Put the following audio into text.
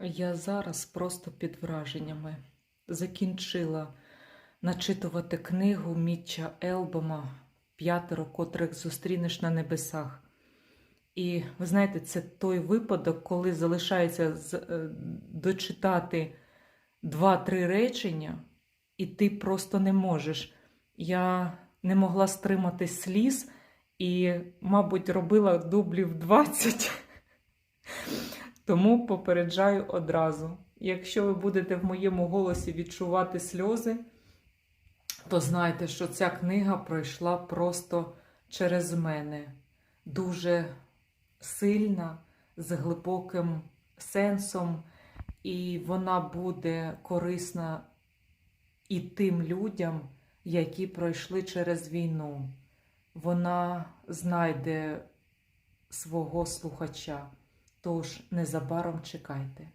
Я зараз просто під враженнями закінчила начитувати книгу Мітча Елбома П'ятеро, котрих зустрінеш на небесах. І ви знаєте, це той випадок, коли залишається е, дочитати два-три речення, і ти просто не можеш. Я не могла стримати сліз і, мабуть, робила дублів 20. Тому попереджаю одразу. Якщо ви будете в моєму голосі відчувати сльози, то знайте, що ця книга пройшла просто через мене. Дуже сильна, з глибоким сенсом, і вона буде корисна і тим людям, які пройшли через війну. Вона знайде свого слухача. Тож незабаром чекайте.